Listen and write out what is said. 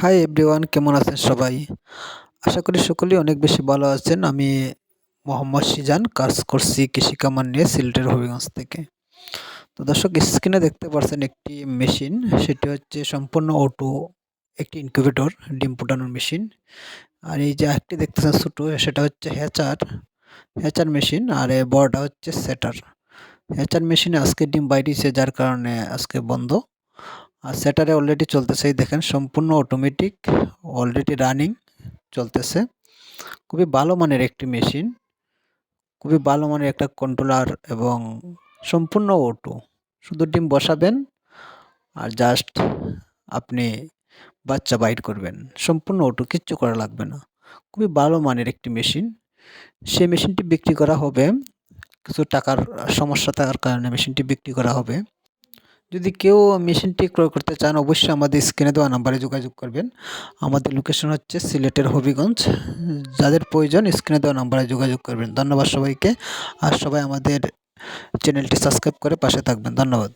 Hi everyone কেমন আছেন সবাই? আশা করি সকলেই অনেক বেশি ভালো আছেন। আমি মোহাম্মদ সিজান কাজ করছি কৃষি কামান নিয়ে সিলেটের হবিগঞ্জ থেকে। তো দর্শক স্ক্রিনে দেখতে পাচ্ছেন একটি মেশিন সেটি হচ্ছে সম্পূর্ণ অটো একটি ইনকিউবেটর ডিম ফুটানোর মেশিন আর এই যে একটি দেখতেছেন ছোটো, সেটা হচ্ছে হ্যাচার হ্যাচার মেশিন আর বড়টা হচ্ছে সেটার হ্যাচার মেশিনে আজকে ডিম বাইরেছে, যার কারণে আজকে বন্ধ। আর সেটারে অলরেডি চলতেছে দেখেন সম্পূর্ণ অটোমেটিক অলরেডি রানিং চলতেছে। খুবই ভালো মানের একটি মেশিন খুবই ভালো মানের একটা কন্ট্রোলার এবং সম্পূর্ণ অটো শুধু ডিম বসাবেন আর জাস্ট আপনি বাচ্চা বাইট করবেন। সম্পূর্ণ অটো কিচ্ছু করা লাগবে না। খুবই ভালো মানের একটি মেশিন সেই মেশিনটি বিক্রি করা হবে, কিছু টাকার সমস্যা থাকার কারণে মেশিনটি বিক্রি করা হবে। যদি কেউ মেশিনটি ক্রয় করতে চান, অবশ্যই আমাদের স্ক্রিনে দেওয়া নাম্বারে যোগাযোগ করবেন। আমাদের লোকেশন হচ্ছে সিলেটের হবিগঞ্জ। যাদের প্রয়োজন, স্ক্রিনে দেওয়া নাম্বারে যোগাযোগ করবেন। ধন্যবাদ সবাইকে। আর সবাই আমাদের চ্যানেলটি সাবস্ক্রাইব করে পাশে থাকবেন। ধন্যবাদ।